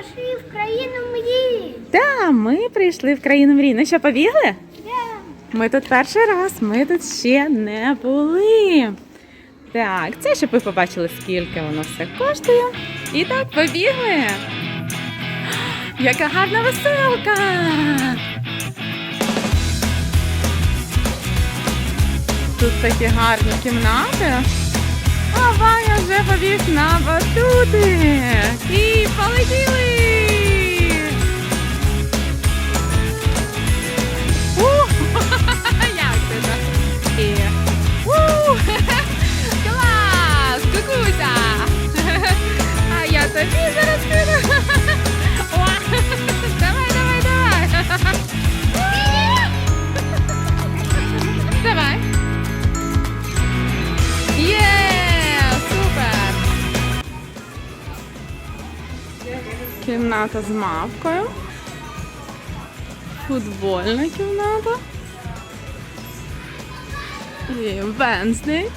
пошли в країну мрій. Та, ми прийшли в країну мрій. Ну що, побігли? Да. Ми тут перший раз, ми тут ще не були. Так, це щоб ви побачили, скільки воно все коштує. І так, побігли. Яка гарна веселка! Тут такі гарні кімнати. А Ваня вже побіг на батути. І полетіли! Кімната з мавкою. Футбольна кімната. І Венсний.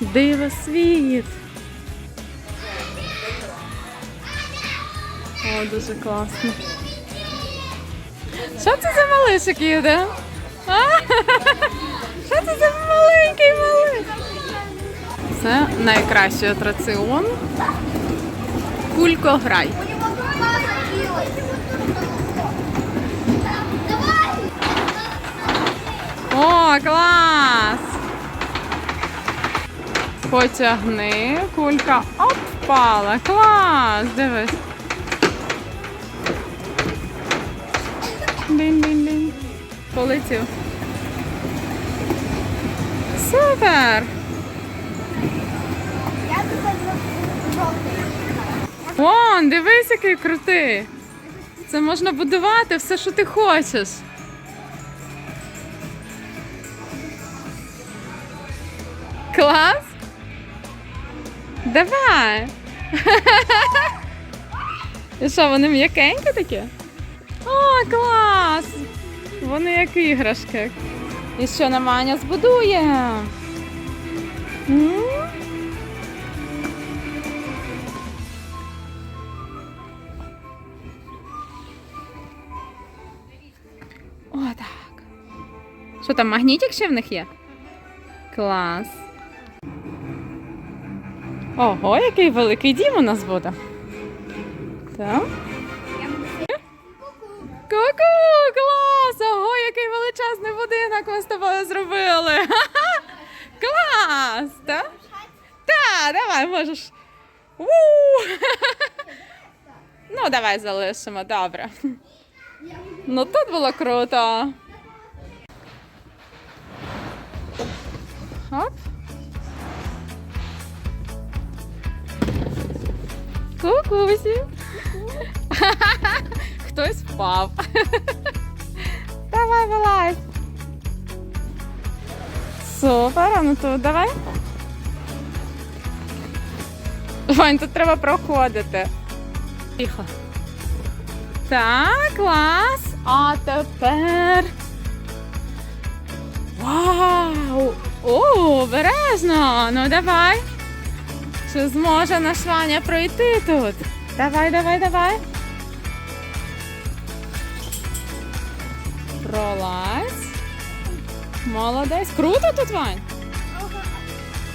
Диво світ. О, дуже класно. Що це за малишик їде? Що це за маленький малиш? Це найкращий атраціон. Рука. Давай. О, клас! Потягни, кулька оп. Клас! Дивись. Динь-динь-динь. Полетів. Супер! Вон, дивись, який крутий. Це можна будувати все, що ти хочеш. Клас? Давай. І що, вони м'якенькі такі? О, клас! Вони як іграшки. І що нам Аня збудує? М? О, Що там, магнітик ще в них є? Клас. Ого, який великий дім у нас буде. Так. Ку-ку, клас! Ого, який величезний будинок ми з тобою зробили. Клас! Так? Так, давай, можеш. У! Ну, давай залишимо, добре. Ну тут було круто. Оп. Кукусі. Хтось впав. Давай, вилазь. Супер, а ну тут давай. Вань, тут треба проходити. Тихо. Так, клас. А тепер. Вау! О, обережно! Ну давай. Чи зможе наш Ваня пройти тут? Давай, давай, давай. Пролазь. Молодець. Круто тут, Вань.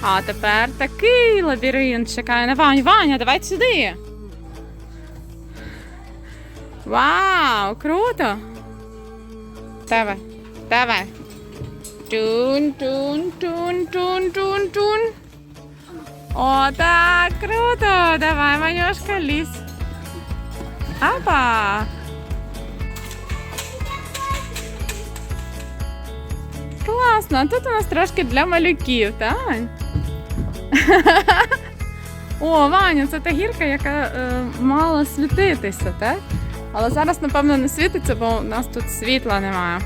А тепер такий лабіринт чекає на Ваню. Ваня, давай сюди. Вау, круто! Давай, давай. Тун, тун, тун, тун, тун, тун. О, так, круто! Давай, Манюшка, лізь. Апа! Класно, а тут у нас трошки для малюків, так? О, Ваня, це та гірка, яка е, мала світитися, так? Але зараз, напевно, не світиться, бо у нас тут світла немає.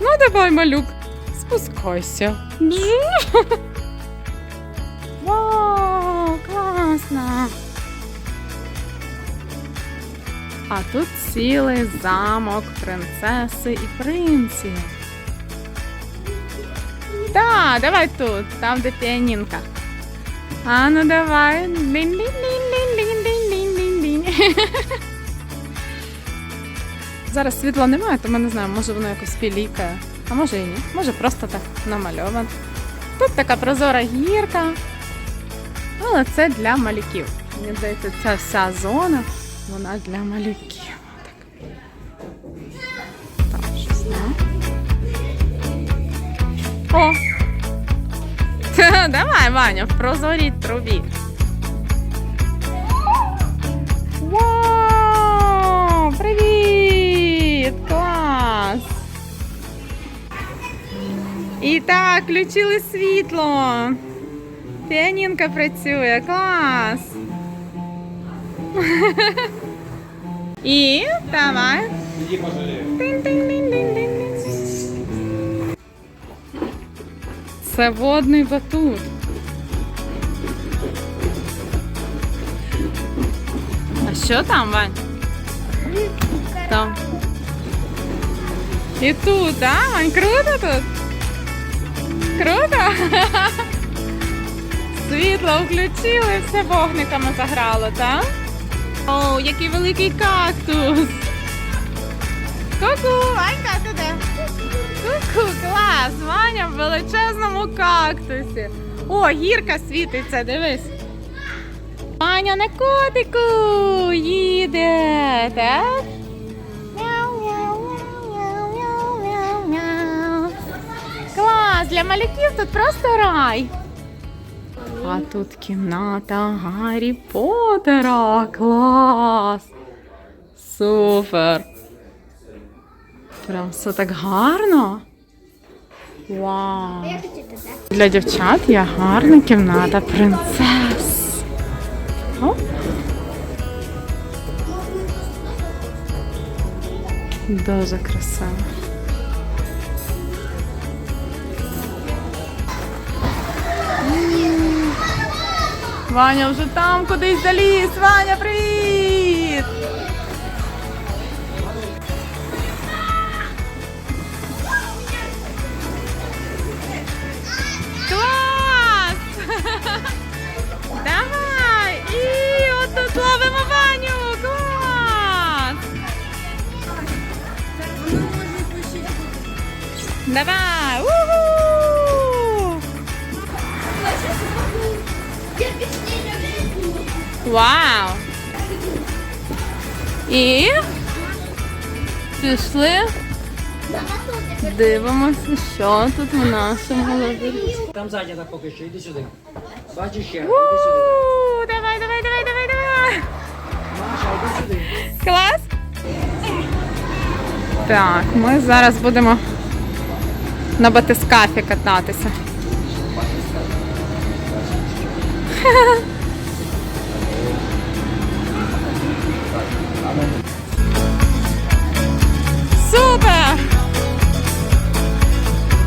Ну, давай, малюк, спускайся. Вау, класно. А тут цілий замок принцеси і принців. Так, давай тут, там де піанінка. А ну давай. Зараз світла немає, тому не знаю, може воно якось пілікає. А може і ні. Може просто так намальовано. Тут така прозора гірка. Але це для малюків. Мені здається, ця вся зона, вона для малюків. Так. Так, щось. О! Давай, Ваня, в прозорій трубі. І так, включили світло. Піанінка працює, клас. І давай. Тин-тин-тин-тин-тин. Це водний батут. А що там, Вань? Там. І тут, а? Вань, круто тут? Круто? Світло включили, все вогниками заграло, так? О, який великий кактус! Ку-ку, Ванька, ти де? Ку-ку, клас! Ваня в величезному кактусі. О, гірка світиться, дивись. Ваня на котику їде, так? Для малюків тут просто рай. А тут кімната Гаррі Поттера. Клас. Супер. Прям все так гарно. Вау. Для дівчат є гарна кімната принцес. Оп. Дуже красиво. Ваня вже там кудись заліз. Ваня, привіт! Клас! Давай! І отут ловимо Ваню! Клас! Давай! Вау! І пішли, дивимося, що тут в нашому голові. Там зайнята поки що, іди сюди. Бачиш ще, іди сюди. Давай, давай, давай, давай, давай! Маша, іди сюди. Клас. Так, ми зараз будемо на батискафі кататися. Супер!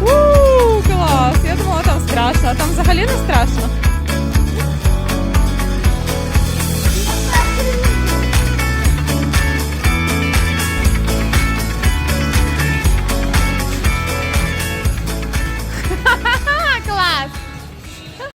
У, клас! Я думала, там страшно, а там взагалі не страшно.